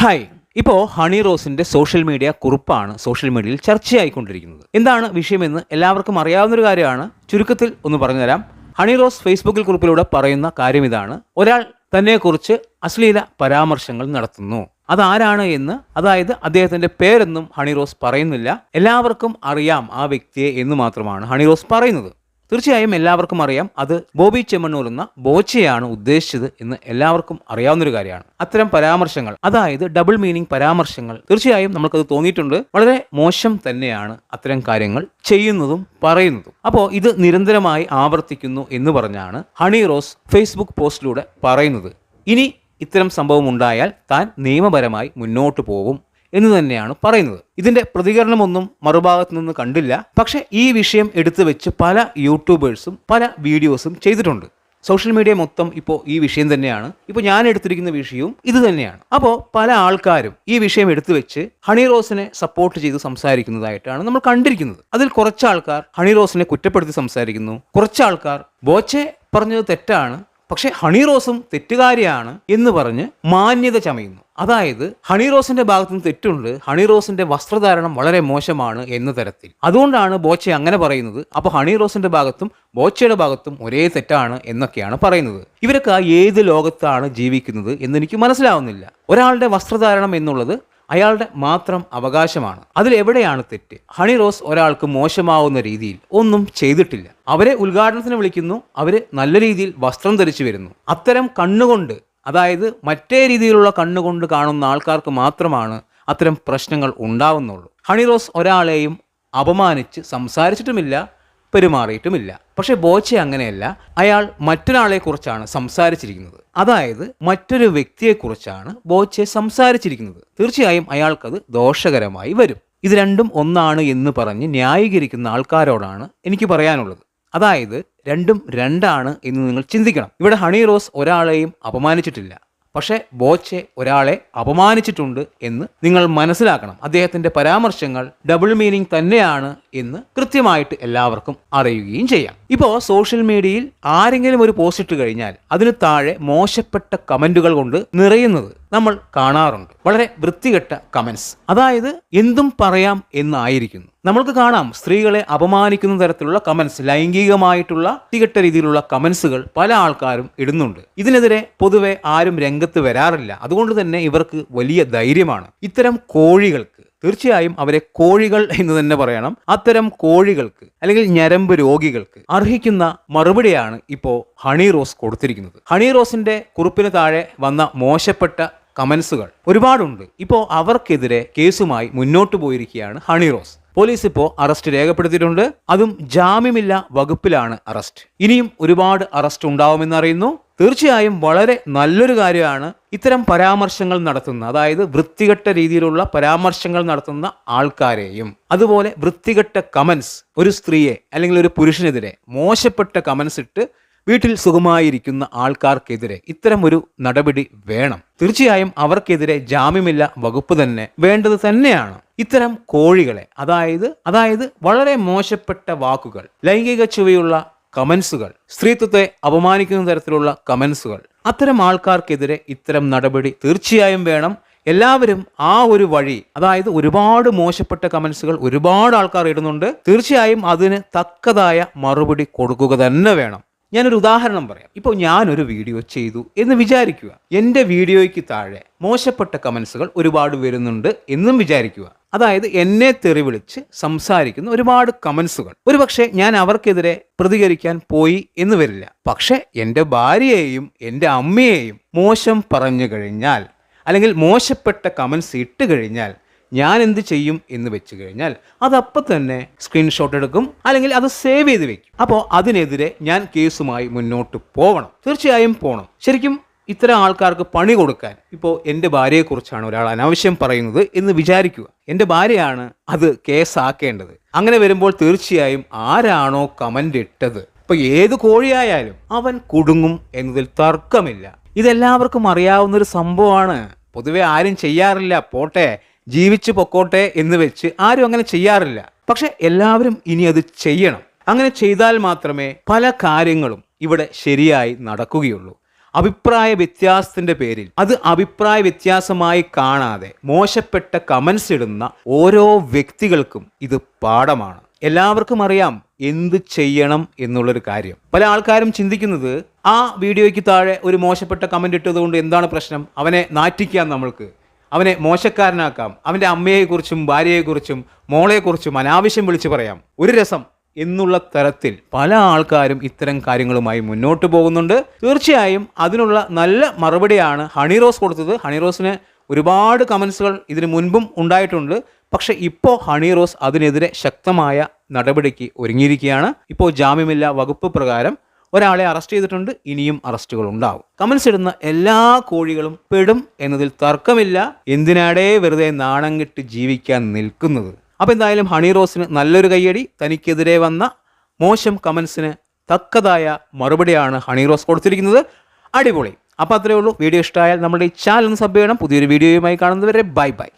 Hi ഇപ്പോൾ honey റോസിന്റെ social media കുറിപ്പാണ് സോഷ്യൽ മീഡിയയിൽ ചർച്ചയായിക്കൊണ്ടിരിക്കുന്നത്. എന്താണ് വിഷയമെന്ന് എല്ലാവർക്കും അറിയാവുന്ന ഒരു കാര്യമാണ്. ചുരുക്കത്തിൽ ഒന്ന് പറഞ്ഞുതരാം. ഹണി റോസ് ഫേസ്ബുക്കിൽ കുറിപ്പിലൂടെ പറയുന്ന കാര്യം ഇതാണ്. ഒരാൾ തന്നെക്കുറിച്ച് അശ്ലീല പരാമർശങ്ങൾ നടത്തുന്നു. അതാരാണ് എന്ന് അതായത് അദ്ദേഹത്തിന്റെ പേരൊന്നും ഹണി റോസ് പറയുന്നില്ല. എല്ലാവർക്കും അറിയാം ആ വ്യക്തിയെ എന്ന് മാത്രമാണ് ഹണി റോസ് പറയുന്നത്. തീർച്ചയായും എല്ലാവർക്കും അറിയാം. അത് ബോബി ചെമ്മണ്ണൂർ എന്ന ബോച്ചയാണ് ഉദ്ദേശിച്ചത് എന്ന് എല്ലാവർക്കും അറിയാവുന്ന ഒരു കാര്യമാണ്. അത്തരം പരാമർശങ്ങൾ അതായത് ഡബിൾ മീനിങ് പരാമർശങ്ങൾ തീർച്ചയായും നമുക്കത് തോന്നിയിട്ടുണ്ട്. വളരെ മോശം തന്നെയാണ് അത്തരം കാര്യങ്ങൾ ചെയ്യുന്നതും പറയുന്നതും. അപ്പോൾ ഇത് നിരന്തരമായി ആവർത്തിക്കുന്നു എന്ന് പറഞ്ഞാണ് ഹണി റോസ് ഫേസ്ബുക്ക് പോസ്റ്റിലൂടെ പറയുന്നത്. ഇനി ഇത്തരം സംഭവം ഉണ്ടായാൽ താൻ നിയമപരമായി മുന്നോട്ട് പോകും. എന്ന് തന്നെയാണ് പറയുന്നത്. ഇതിന്റെ പ്രതികരണമൊന്നും മറുഭാഗത്തു നിന്ന് കണ്ടില്ല. പക്ഷേ ഈ വിഷയം എടുത്തു വെച്ച് പല യൂട്യൂബേഴ്സും പല വീഡിയോസും ചെയ്തിട്ടുണ്ട്. സോഷ്യൽ മീഡിയ മൊത്തം ഇപ്പോൾ ഈ വിഷയം തന്നെയാണ്. ഇപ്പോൾ ഞാൻ എടുത്തിരിക്കുന്ന വിഷയവും ഇത് തന്നെയാണ്. അപ്പോൾ പല ആൾക്കാരും ഈ വിഷയം എടുത്തു വെച്ച് ഹണി റോസിനെ സപ്പോർട്ട് ചെയ്ത് സംസാരിക്കുന്നതായിട്ടാണ് നമ്മൾ കണ്ടിരിക്കുന്നത്. അതിൽ കുറച്ച് ആൾക്കാർ ഹണി റോസിനെ കുറ്റപ്പെടുത്തി സംസാരിക്കുന്നു. കുറച്ച് ആൾക്കാർ ബോച്ചെ പറഞ്ഞത് തെറ്റാണ്. പക്ഷേ ഹണി റോസും തെറ്റുകാരിയാണ് എന്ന് പറഞ്ഞ് മാന്യത ചമയുന്നു. അതായത് ഹണി റോസിന്റെ ഭാഗത്തു നിന്ന് തെറ്റുണ്ട് ഹണി റോസിന്റെ വസ്ത്രധാരണം വളരെ മോശമാണ് എന്ന തരത്തിൽ. അതുകൊണ്ടാണ് ബോച്ചെ അങ്ങനെ പറയുന്നത്. അപ്പോൾ ഹണി റോസിന്റെ ഭാഗത്തും ബോച്ചയുടെ ഭാഗത്തും ഒരേ തെറ്റാണ് എന്നൊക്കെയാണ് പറയുന്നത്. ഇവരൊക്കെ ഏത് ലോകത്താണ് ജീവിക്കുന്നത് എന്നെനിക്ക് മനസ്സിലാവുന്നില്ല. ഒരാളുടെ വസ്ത്രധാരണം എന്നുള്ളത് അയാളുടെ മാത്രം അവകാശമാണ്. അതിൽ എവിടെയാണ് തെറ്റ്? ഹണി റോസ് ഒരാൾക്ക് മോശമാവുന്ന രീതിയിൽ ഒന്നും ചെയ്തിട്ടില്ല. അവരെ ഉദ്ഘാടനത്തിന് വിളിക്കുന്നു അവർ നല്ല രീതിയിൽ വസ്ത്രം ധരിച്ചു വരുന്നു. അത്തരം കണ്ണുകൊണ്ട് അതായത് മറ്റേ രീതിയിലുള്ള കണ്ണുകൊണ്ട് കാണുന്ന ആൾക്കാർക്ക് മാത്രമാണ് അത്തരം പ്രശ്നങ്ങൾ ഉണ്ടാവുന്നുള്ളൂ. ഹണിറോസ് ഒരാളെയും അപമാനിച്ച് സംസാരിച്ചിട്ടുമില്ല പെരുമാറിയിട്ടുമില്ല. പക്ഷെ ബോച്ചെ അങ്ങനെയല്ല. അയാൾ മറ്റൊരാളെ കുറിച്ചാണ് സംസാരിച്ചിരിക്കുന്നത്. അതായത് മറ്റൊരു വ്യക്തിയെക്കുറിച്ചാണ് ബോച്ചെ സംസാരിച്ചിരിക്കുന്നത്. തീർച്ചയായും അയാൾക്കത് ദോഷകരമായി വരും. ഇത് രണ്ടും ഒന്നാണ് എന്ന് പറഞ്ഞ് ന്യായീകരിക്കുന്ന ആൾക്കാരോടാണ് എനിക്ക് പറയാനുള്ളത്. അതായത് രണ്ടും രണ്ടാണ് എന്ന് നിങ്ങൾ ചിന്തിക്കണം. ഇവിടെ ഹണി റോസ് ഒരാളെയും അപമാനിച്ചിട്ടില്ല. പക്ഷേ ബോച്ചെ ഒരാളെ അപമാനിച്ചിട്ടുണ്ട് എന്ന് നിങ്ങൾ മനസ്സിലാക്കണം. അദ്ദേഹത്തിന്റെ പരാമർശങ്ങൾ ഡബിൾ മീനിങ് തന്നെയാണ് എന്ന് കൃത്യമായിട്ട് എല്ലാവർക്കും അറിയുകയും ചെയ്യാം. ഇപ്പോൾ സോഷ്യൽ മീഡിയയിൽ ആരെങ്കിലും ഒരു പോസ്റ്റ് ഇട്ട് കഴിഞ്ഞാൽ അതിന് താഴെ മോശപ്പെട്ട കമന്റുകൾ കൊണ്ട് നിറയുന്നത് നമ്മൾ കാണാറുണ്ട്. വളരെ വൃത്തികെട്ട കമൻസ് അതായത് എന്തും പറയാം എന്നായിരിക്കുന്നു. നമ്മൾക്ക് കാണാം സ്ത്രീകളെ അപമാനിക്കുന്ന തരത്തിലുള്ള കമൻസ് ലൈംഗികമായിട്ടുള്ള വൃത്തികെട്ട രീതിയിലുള്ള കമൻസുകൾ പല ആൾക്കാരും ഇടുന്നുണ്ട്. ഇതിനെതിരെ പൊതുവെ ആരും രംഗത്ത് വരാറില്ല. അതുകൊണ്ട് തന്നെ ഇവർക്ക് വലിയ ധൈര്യമാണ്. ഇത്തരം കോഴികൾക്ക് തീർച്ചയായും അവരെ കോഴികൾ എന്ന് തന്നെ പറയണം. അത്തരം കോഴികൾക്ക് അല്ലെങ്കിൽ ഞരമ്പ് രോഗികൾക്ക് അർഹിക്കുന്ന മറുപടിയാണ് ഇപ്പോൾ ഹണി റോസ് കൊടുത്തിരിക്കുന്നത്. ഹണി റോസിന്റെ കുറിപ്പിന് താഴെ വന്ന മോശപ്പെട്ട കമൻസുകൾ ഒരുപാടുണ്ട്. ഇപ്പോൾ അവർക്കെതിരെ കേസുമായി മുന്നോട്ട് പോയിരിക്കുകയാണ് ഹണി റോസ്. പോലീസ് ഇപ്പോൾ അറസ്റ്റ് രേഖപ്പെടുത്തിയിട്ടുണ്ട്. അതും ജാമ്യമില്ല വകുപ്പിലാണ് അറസ്റ്റ്. ഇനിയും ഒരുപാട് അറസ്റ്റ് ഉണ്ടാവുമെന്ന് അറിയുന്നു. തീർച്ചയായും വളരെ നല്ലൊരു കാര്യമാണ് ഇത്തരം പരാമർശങ്ങൾ നടത്തുന്ന അതായത് വൃത്തികെട്ട രീതിയിലുള്ള പരാമർശങ്ങൾ നടത്തുന്ന ആൾക്കാരെയും. അതുപോലെ വൃത്തികെട്ട കമൻസ് ഒരു സ്ത്രീയെ അല്ലെങ്കിൽ ഒരു പുരുഷനെതിരെ മോശപ്പെട്ട കമൻസ് ഇട്ട് വീട്ടിൽ സുഖമായിരിക്കുന്ന ആൾക്കാർക്കെതിരെ ഇത്തരം ഒരു നടപടി വേണം. തീർച്ചയായും അവർക്കെതിരെ ജാമ്യമില്ല വകുപ്പ് തന്നെ വേണ്ടത് തന്നെയാണ്. ഇത്തരം കോഴികളെ അതായത് അതായത് വളരെ മോശപ്പെട്ട വാക്കുകൾ ലൈംഗിക ചുവയുള്ള കമൻസുകൾ സ്ത്രീത്വത്തെ അപമാനിക്കുന്ന തരത്തിലുള്ള കമൻസുകൾ അത്തരം ആൾക്കാർക്കെതിരെ ഇത്തരം നടപടി തീർച്ചയായും വേണം. എല്ലാവരും ആ ഒരു വഴി അതായത് ഒരുപാട് മോശപ്പെട്ട കമൻസുകൾ ഒരുപാട് ആൾക്കാർ ഇടുന്നുണ്ട്. തീർച്ചയായും അതിന് തക്കതായ മറുപടി കൊടുക്കുക തന്നെ വേണം. ഞാനൊരു ഉദാഹരണം പറയാം. ഇപ്പോൾ ഞാനൊരു വീഡിയോ ചെയ്തു എന്ന് വിചാരിക്കുക. എന്റെ വീഡിയോയ്ക്ക് താഴെ മോശപ്പെട്ട കമൻസുകൾ ഒരുപാട് വരുന്നുണ്ട് എന്നും വിചാരിക്കുക. അതായത് എന്നെ തെറി വിളിച്ച് സംസാരിക്കുന്ന ഒരുപാട് കമൻസുകൾ. ഒരുപക്ഷെ ഞാൻ അവർക്കെതിരെ പ്രതികരിക്കാൻ പോയി എന്ന് വരില്ല. പക്ഷെ എന്റെ ഭാര്യയെയും എന്റെ അമ്മയെയും മോശം പറഞ്ഞു കഴിഞ്ഞാൽ അല്ലെങ്കിൽ മോശപ്പെട്ട കമൻസ് ഇട്ട് കഴിഞ്ഞാൽ ഞാൻ എന്ത് ചെയ്യും എന്ന് വെച്ച് കഴിഞ്ഞാൽ അതപ്പം തന്നെ സ്ക്രീൻഷോട്ട് എടുക്കും അല്ലെങ്കിൽ അത് സേവ് ചെയ്ത് വെക്കും. അപ്പോൾ അതിനെതിരെ ഞാൻ കേസുമായി മുന്നോട്ട് പോകണം. തീർച്ചയായും പോകണം. ശരിക്കും ഇത്തരം ആൾക്കാർക്ക് പണി കൊടുക്കാൻ ഇപ്പോൾ എന്റെ ഭാര്യയെക്കുറിച്ചാണ് ഒരാൾ അനാവശ്യം പറയുന്നത് എന്ന് വിചാരിക്കുക. എന്റെ ഭാര്യയാണ് അത് കേസാക്കേണ്ടത്. അങ്ങനെ വരുമ്പോൾ തീർച്ചയായും ആരാണോ കമന്റ് ഇട്ടത്. ഇപ്പോൾ ഏത് കോഴിയായാലും അവൻ കുടുങ്ങും എന്നതിൽ തർക്കമില്ല. ഇതെല്ലാവർക്കും അറിയാവുന്ന ഒരു സംഭവമാണ്. പൊതുവെ ആരും ചെയ്യാറില്ല. പോട്ടെ ജീവിച്ചു പൊക്കോട്ടെ എന്ന് വെച്ച് ആരും അങ്ങനെ ചെയ്യാറില്ല. പക്ഷെ എല്ലാവരും ഇനി അത് ചെയ്യണം. അങ്ങനെ ചെയ്താൽ മാത്രമേ പല കാര്യങ്ങളും ഇവിടെ ശരിയായി നടക്കുകയുള്ളൂ. അഭിപ്രായ വ്യത്യാസത്തിന്റെ പേരിൽ. അത് അഭിപ്രായ വ്യത്യാസമായി കാണാതെ മോശപ്പെട്ട കമൻസ് ഇടുന്ന ഓരോ വ്യക്തികൾക്കും ഇത് പാഠമാണ്. എല്ലാവർക്കും അറിയാം എന്ത് ചെയ്യണം എന്നുള്ളൊരു കാര്യം. പല ആൾക്കാരും ചിന്തിക്കുന്നത് ആ വീഡിയോയ്ക്ക് താഴെ ഒരു മോശപ്പെട്ട കമന്റ് ഇട്ടതുകൊണ്ട് എന്താണ് പ്രശ്നം? അവനെ നാറ്റിക്കാം നമ്മൾക്ക്. അവനെ മോശക്കാരനാക്കാം. അവന്റെ അമ്മയെക്കുറിച്ചും ഭാര്യയെക്കുറിച്ചും മോളെക്കുറിച്ചും അനാവശ്യം വിളിച്ചു പറയാം. ഒരു രസം. എന്നുള്ള തരത്തിൽ പല ആൾക്കാരും ഇത്തരം കാര്യങ്ങളുമായി മുന്നോട്ട് പോകുന്നുണ്ട്. തീർച്ചയായും അതിനുള്ള നല്ല മറുപടിയാണ് ഹണി റോസ് കൊടുത്തത്. ഹണി റോസിന് ഒരുപാട് കമൻസുകൾ ഇതിനു മുൻപും ഉണ്ടായിട്ടുണ്ട്. പക്ഷെ ഇപ്പോൾ ഹണി റോസ് അതിനെതിരെ ശക്തമായ നടപടിക്ക് ഒരുങ്ങിയിരിക്കുകയാണ്. ഇപ്പോൾ ജാമ്യമില്ല വകുപ്പ് പ്രകാരം ഒരാളെ അറസ്റ്റ് ചെയ്തിട്ടുണ്ട്. ഇനിയും അറസ്റ്റുകൾ ഉണ്ടാവും. കമൻസ് ഇടുന്ന എല്ലാ കോഴികളും പെടും എന്നതിൽ തർക്കമില്ല. എന്തിനാടേ വെറുതെ നാണം കെട്ട് ജീവിക്കാൻ നിൽക്കുന്നത്? അപ്പോൾ എന്തായാലും ഹണി റോസിന് നല്ലൊരു കയ്യടി. തനിക്കെതിരെ വന്ന മോശം കമൻസിന് തക്കതായ മറുപടിയാണ് ഹണി റോസ് കൊടുത്തിരിക്കുന്നത്. അടിപൊളി. അപ്പോൾ അത്രയേ ഉള്ളൂ. വീഡിയോ ഇഷ്ടമായാൽ നമ്മുടെ ഈ ചാനൽ സബ് ചെയ്യണം. പുതിയൊരു വീഡിയോയുമായി കാണുന്നവരെ ബൈ ബൈ.